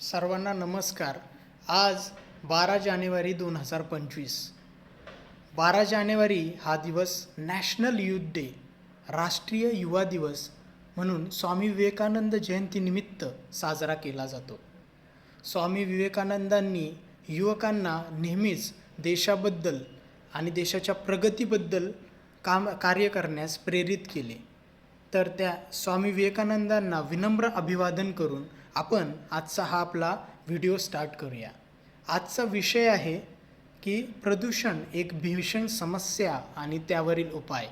सर्वांना नमस्कार. आज बारा जानेवारी दोन हजार पंचवीस. बारा जानेवारी हा दिवस नॅशनल युथ डे राष्ट्रीय युवा दिवस म्हणून स्वामी विवेकानंद जयंतीनिमित्त साजरा केला जातो. स्वामी विवेकानंदांनी युवकांना नेहमीच देशाबद्दल आणि देशाच्या प्रगतीबद्दल काम कार्य करण्यास प्रेरित केले. तर त्या स्वामी विवेकानंदांना विनम्र अभिवादन करून आपण आजचा हा आपला व्हिडिओ स्टार्ट करूया. आजचा विषय आहे की प्रदूषण एक भीषण समस्या आणि त्यावरील उपाय.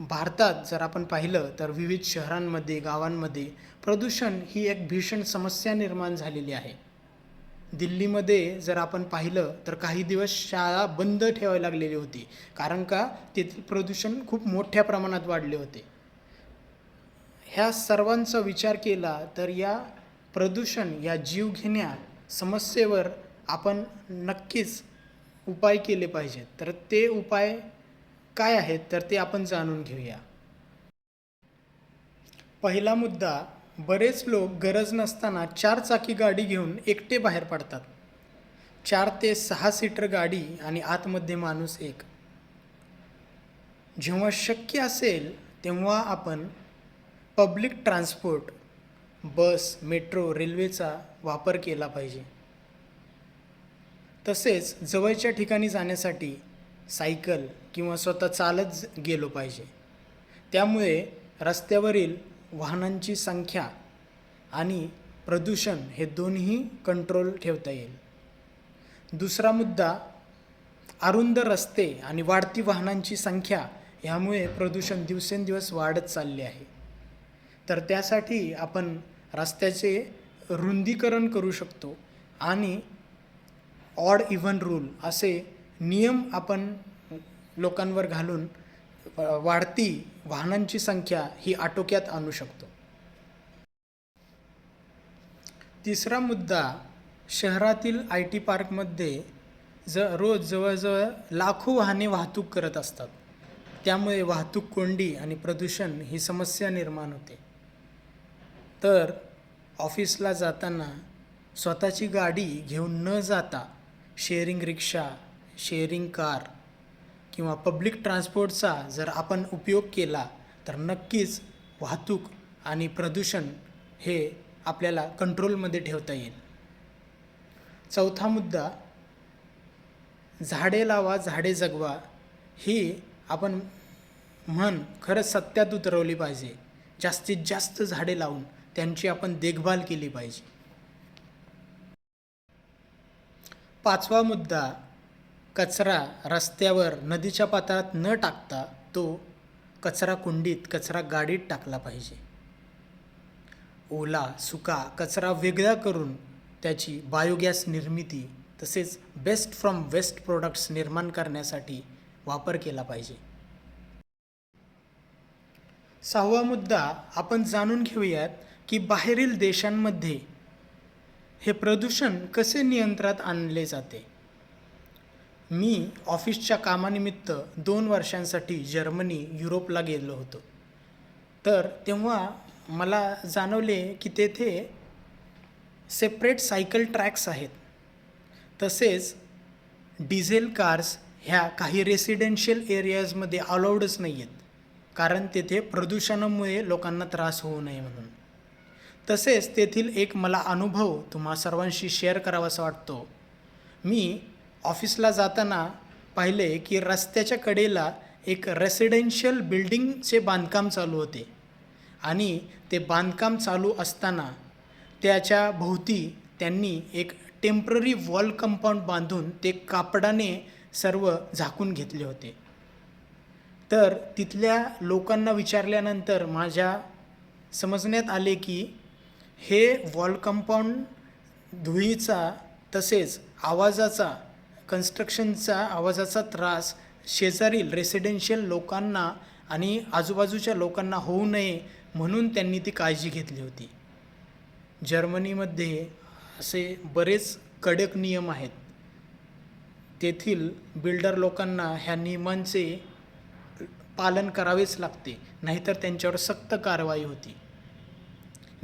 भारतात जर आपण पाहिलं तर विविध शहरांमध्ये गावांमध्ये प्रदूषण ही एक भीषण समस्या निर्माण झालेली आहे. दिल्लीमध्ये जर आपण पाहिलं तर काही दिवस शाळा बंद ठेवायला लागलेली होती कारण का? तेथील प्रदूषण खूप मोठ्या प्रमाणात वाढले होते. ह्या सर्वांचा विचार केला तर या प्रदूषण या जीवघेण्या समस्येवर आपण नक्कीच उपाय केले पाहिजेत. तर ते उपाय काय आहेत? तर ते आपण जाणून घेऊया. पहिला मुद्दा बरेच लोक गरज नसताना चार चाकी गाडी घेऊन एकटे बाहेर पडतात. चार ते सहा सीटर गाडी आणि आतमध्ये माणूस एक. जेव्हा शक्य असेल तेव्हा आपण पब्लिक ट्रान्सपोर्ट बस मेट्रो रेल्वेचा वापर केला पाहिजे. तसेच जवळच्या ठिकाणी जाण्यासाठी सायकल किंवा स्वतः चालत गेलो पाहिजे. त्यामुळे रस्त्यावरील वाहनांची संख्या आणि प्रदूषण हे दोन्ही कंट्रोल ठेवता येईल. दुसरा मुद्दा अरुंद रस्ते आणि वाढती वाहनांची संख्या ह्यामुळे प्रदूषण दिवसेंदिवस वाढत चालले आहे. तर त्यासाठी आपण रस्त्याचे रुंदीकरण करू शकतो आणि ऑड इव्हन रूल असे नियम आपण लोकांवर घालून वाढती वाहनांची संख्या ही आटोक्यात आणू शकतो. तिसरा मुद्दा शहरातील आय टी पार्कमध्ये ज रोज जवळजवळ लाखो वाहने वाहतूक करत असतात. त्यामुळे वाहतूक कोंडी आणि प्रदूषण ही समस्या निर्माण होते. तर ऑफिसला जाताना स्वतःची गाडी घेऊन न जाता शेअरिंग रिक्षा शेअरिंग कार किंवा पब्लिक ट्रान्सपोर्टचा जर आपण उपयोग केला तर नक्कीच वाहतूक आणि प्रदूषण हे आपल्याला कंट्रोलमध्ये ठेवता येईल. चौथा मुद्दा झाडे लावा झाडे जगवा ही आपण म्हण खरंच सत्यात उतरवली पाहिजे. जास्तीत जास्त झाडे लावून त्यांची आपण देखभाल केली पाहिजे. पाचवा मुद्दा कचरा रस्त्यावर नदीच्या पात्रात न टाकता तो कचरा कुंडीत कचरा गाडीत टाकला पाहिजे. ओला सुका कचरा वेगळा करून त्याची बायोगॅस निर्मिती तसेच बेस्ट फ्रॉम वेस्ट प्रोडक्ट्स निर्माण करण्यासाठी वापर केला पाहिजे. सहावा मुद्दा आपण जाणून घेऊयात की बाहेरील देशांमध्ये हे प्रदूषण कसे नियंत्रणात आणले जाते? मी ऑफिसच्या कामानिमित्त दोन वर्षांसाठी जर्मनी युरोपला गेलो होतो. तर तेव्हा मला जाणवले की तेथे सेपरेट सायकल ट्रॅक्स आहेत. तसेच डिझेल कार्स ह्या काही रेसिडेन्शियल एरियाजमध्ये अलाउडच नाही आहेत कारण तेथे प्रदूषणामुळे लोकांना त्रास होऊ नये म्हणून. तसेच तेथील एक मला अनुभव तुम्हा सर्वांशी शेअर करावासा वाटतो. मी ऑफिसला जाताना पाहिले की रस्त्याच्या कडेला एक रेसिडेन्शियल बिल्डिंगचे बांधकाम चालू होते. आणि ते बांधकाम चालू असताना त्याच्या भोवती त्यांनी एक टेंपररी वॉल कंपाऊंड बांधून ते कापडाने सर्व झाकून घेतले होते. तर तिथल्या लोकांना विचारल्यानंतर माझ्या समजण्यात आले की हे वॉल कंपाऊंड धुळीचा तसेच आवाजाचा कन्स्ट्रक्शनचा आवाजाचा त्रास शेजारील रेसिडेन्शियल लोकांना आणि आजूबाजूच्या लोकांना होऊ नये म्हणून त्यांनी ती काळजी घेतली होती. जर्मनीमध्ये असे बरेच कडक नियम आहेत. तेथील बिल्डर लोकांना ह्या नियमांचे पालन करावेच लागते नाहीतर त्यांच्यावर सक्त कारवाई होती.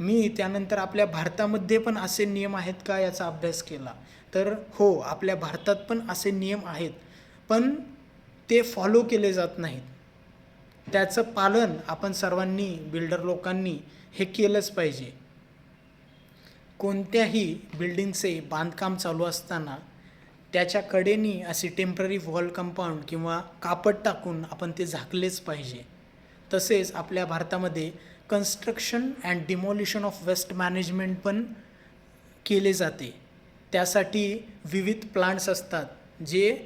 मी त्यानंतर आपल्या भारतामध्ये पण असे नियम आहेत का याचा अभ्यास केला? तर हो आपल्या भारतात पण असे नियम आहेत पण ते फॉलो केले जात नाहीत. त्याचं पालन आपण सर्वांनी बिल्डर लोकांनी हे केलंच पाहिजे. कोणत्याही बिल्डिंगचे बांधकाम चालू असताना त्याच्या कडेनी असे टेंपररी वॉल कंपाऊंड किंवा कापड टाकून आपण ते झाकलेच पाहिजे. तसेच आपल्या भारतामध्ये construction and demolition of waste management पण केले जाते. त्यासाठी विविध प्लांट्स असतात जे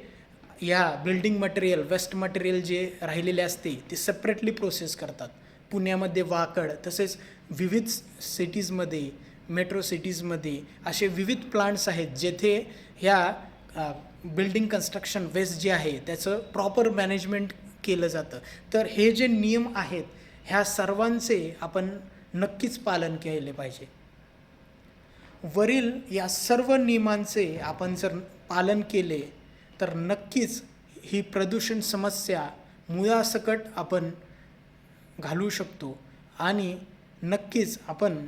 या बिल्डिंग मटेरियल वेस्ट मटेरियल जे राहिलेले असते ते सेपरेटली प्रोसेस करतात. पुण्यामध्ये वाकड तसेच विविध सिटीजमध्ये मेट्रो सिटीजमध्ये असे विविध प्लांट्स आहेत जेथे ह्या बिल्डिंग कन्स्ट्रक्शन वेस्ट जे आहे त्याचं प्रॉपर मॅनेजमेंट केलं जातं. तर हे जे नियम आहेत ह्या सर्वांचे आपण नक्कीच पालन केले पाहिजे. वरील या सर्व नियमांचे आपण जर पालन केले तर नक्कीच ही प्रदूषण समस्या मुळासकट आपण घालू शकतो आणि नक्कीच आपण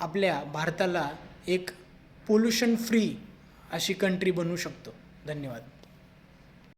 आपल्या भारताला एक पोल्युशन फ्री अशी कंट्री बनवू शकतो. धन्यवाद.